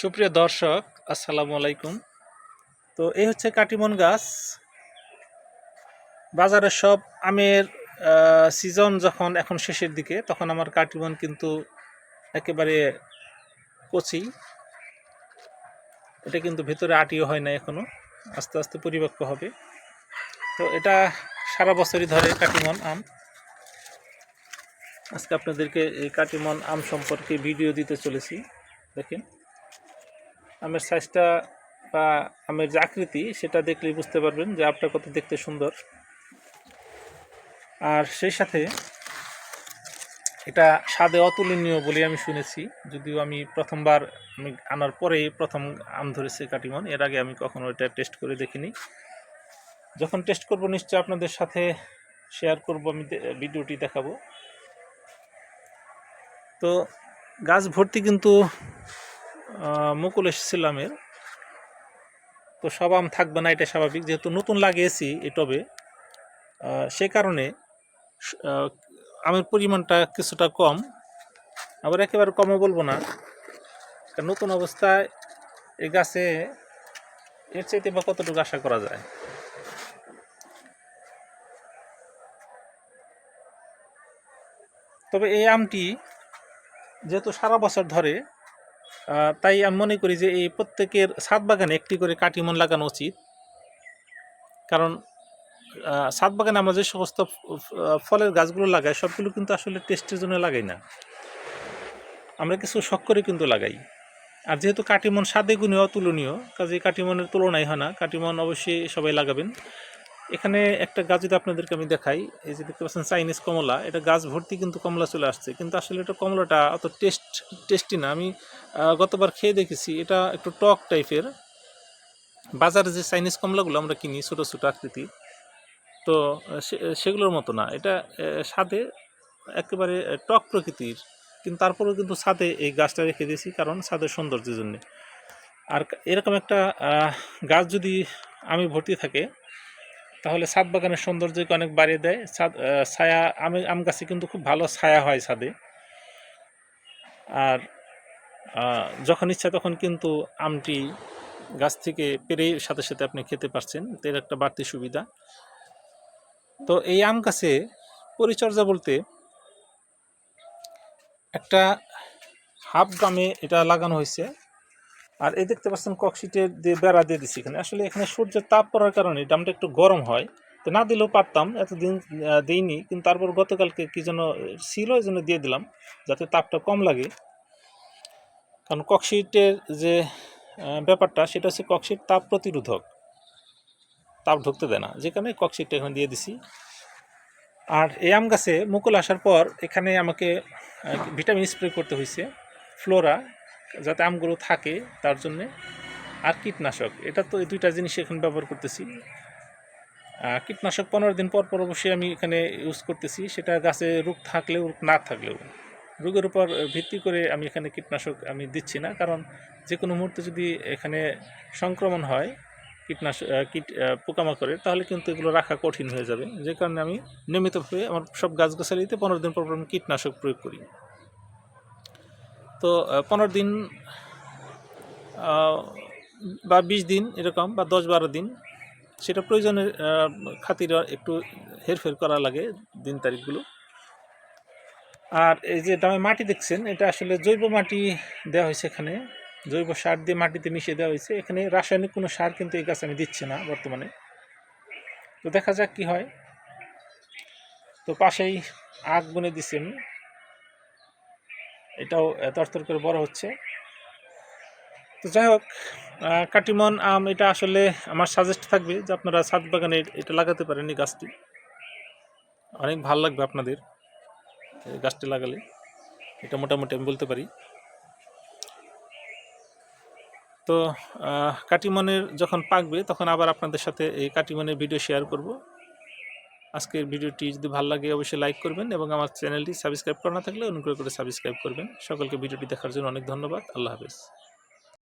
সুপ্রিয় দর্শক, আসসালামু আলাইকুম। তো এই হচ্ছে কাটিমন গাছ। বাজারে সব আমের সিজন যখন এখন শেষের দিকে, তখন আমার কাটিমন কিন্তু একেবারে কচি। এটা কিন্তু ভেতরে আটিও হয় না এখনও, আস্তে আস্তে পরিপক্ক হবে। তো এটা সারা বছরই ধরে কাটিমন আম। আজকে আপনাদেরকে এই কাটিমন আম সম্পর্কে ভিডিও দিতে চলেছি। দেখেন। আমের সাইজটা বা আমের যে আকৃতি, সেটা দেখলেই বুঝতে পারবেন যে আমটা কত দেখতে সুন্দর। আর সেই সাথে এটা স্বাদে অতুলনীয় বলে আমি শুনেছি। যদিও আমি প্রথমবার আমি আনার পরেই প্রথম আম ধরেছে কাটিমন, এর আগে আমি কখনো এটা টেস্ট করে দেখিনি। যখন টেস্ট করব নিশ্চয় আপনাদের সাথে শেয়ার করব, আমি ভিডিওটি দেখাবো। তো গাছ ভর্তি কিন্তু মুকুল এসেছিল আমের তো সব আম থাকবে না এটা স্বাভাবিক। যেহেতু নতুন লাগিয়েছি এই টবে সে কারণে আমের পরিমাণটা কিছুটা কম। আবার একেবারে কমও বলব না। নতুন অবস্থায় এই গাছে এর চাইতে বা কতটুকু আশা করা যায়? তবে এই আমটি যেহেতু সারা বছর ধরে তাই আমি মনে করি যে এই প্রত্যেকের ছাদ বাগানে একটি করে কাটিমন লাগানো উচিত। কারণ ছাদ বাগানে আমরা যে সমস্ত ফলের গাছগুলো লাগাই, সবগুলো কিন্তু আসলে টেস্টের জন্য লাগাই না। আমরা কিছু শখ করে কিন্তু লাগাই। আর যেহেতু কাটিমন স্বাদে গুণে অতুলনীয় কাজে কাটিমনের তুলনাই হয় না। কাটিমন অবশ্যই সবাই লাগাবেন। এখানে একটা গাছ যদি আপনাদেরকে আমি দেখাই, এই যে দেখতে পাচ্ছেন চাইনিজ কমলা, এটা গাছ ভর্তি কিন্তু কমলা চলে আসছে। কিন্তু আসলে এটা কমলাটা অত টেস্ট, টেস্টি না। আমি গতবার খেয়ে দেখেছি, এটা একটু টক টাইপের। বাজারে যে চাইনিজ কমলাগুলো আমরা কিনি ছোটো ছোটো আকৃতি, তো সেগুলোর মতো না। এটা স্বাদে একেবারে টক প্রকৃতির, কিন্তু তারপরেও কিন্তু ছাদে এই গাছটা রেখে দিয়েছি, কারণ ছাদের সৌন্দর্যের জন্যে। আর এরকম একটা গাছ যদি আমি ভর্তি থাকে তাহলে ছাদ বাগানের সৌন্দর্যকে অনেক বাড়িয়ে দেয়। ছাদ ছায়া, আমি, আম গাছে কিন্তু খুব ভালো ছায়া হয় ছাদে। আর যখন ইচ্ছা তখন কিন্তু আমটি গাছ থেকে পেরে সাথে সাথে আপনি খেতে পারছেন। এর একটা বাড়তি সুবিধা। তো এই আম গাছে পরিচর্যা বলতে একটা হাফ গামে এটা লাগানো হয়েছে। আর এই দেখতে পাচ্ছেন ককশিটের দিয়ে বেড়া দিয়ে দিচ্ছি এখানে। আসলে এখানে সূর্যের তাপ পড়ার কারণে ডামটা একটু গরম হয়। তো না দিলেও পারতাম, এতদিন দিইনি, কিন্তু তারপর গতকালকে কী যেন ছিল, এই জন্য দিয়ে দিলাম, যাতে তাপটা কম লাগে। কারণ ককশিটের যে ব্যাপারটা, সেটা হচ্ছে ককশিট তাপ প্রতিরোধক। তাপ ঢুকতে দেয় না। যে কারণে ককশিটটা এখানে দিয়ে দিছি। আর এই আম গাছে মুকুল আসার পর এখানে আমাকে ভিটামিন স্প্রে করতে হয়েছে, ফ্লোরা। যাতে আমগুলো থাকে, তার জন্যে আর কীটনাশক। এটা তো এই দুইটা জিনিস এখন ব্যবহার করতেছি। কীটনাশক পনেরো দিন পর পর অবশ্যই আমি এখানে ইউজ করতেছি। সেটা গাছে রোগ থাকলেও, না থাকলেও। রোগের উপর ভিত্তি করে আমি এখানে কীটনাশক আমি দিচ্ছি না। কারণ যে কোনো মুহূর্তে যদি এখানে সংক্রমণ হয় কীটনাশক কীট পোকামাকড়ের তাহলে কিন্তু এগুলো রাখা কঠিন হয়ে যাবে। যে কারণে আমি নিয়মিতভাবে আমার সব গাছগাছালিতে পনেরো দিন পর পর আমি কীটনাশক প্রয়োগ করি। তো পনেরো দিন বা বিশ দিন এরকম, বা দশ বারো দিন, সেটা প্রয়োজনের খাতির একটু হেরফের করা লাগে দিন তারিখগুলো। আর এই যে দামে মাটি দেখছেন, এটা আসলে জৈব মাটি দেওয়া হয়েছে এখানে। জৈব সার দিয়ে মাটিতে মিশিয়ে দেওয়া হয়েছে। এখানে রাসায়নিক কোনো সার কিন্তু এই গাছ আমি দিচ্ছি না বর্তমানে। তো দেখা যাক কি হয়। তো পাশেই আগ বুনে দিচ্ছি আমি এটাও তরতর করে বড় হচ্ছে। তো যাই হোক কাটিমন আম এটা আসলে আমার সাজেস্ট থাকবে যে আপনারা ছাদ বাগানে এটা লাগাতে পারেন এই গাছটি। অনেক ভালো লাগবে আপনাদের গাছটি লাগালে। এটা মোটামুটি আমি বলতে পারি। তো কাটিমনের যখন পাকবে তখন আবার আপনাদের সাথে এই কাটিমনের ভিডিও শেয়ার করব। আজকের ভিডিওটি যদি ভালো লাগে, অবশ্যই লাইক করবেন এবং আমার চ্যানেলটি সাবস্ক্রাইব করা না থাকলে অনুগ্রহ করে সাবস্ক্রাইব করবেন। সকলকে ভিডিওটি দেখার জন্য অনেক ধন্যবাদ। আল্লাহ হাফেজ।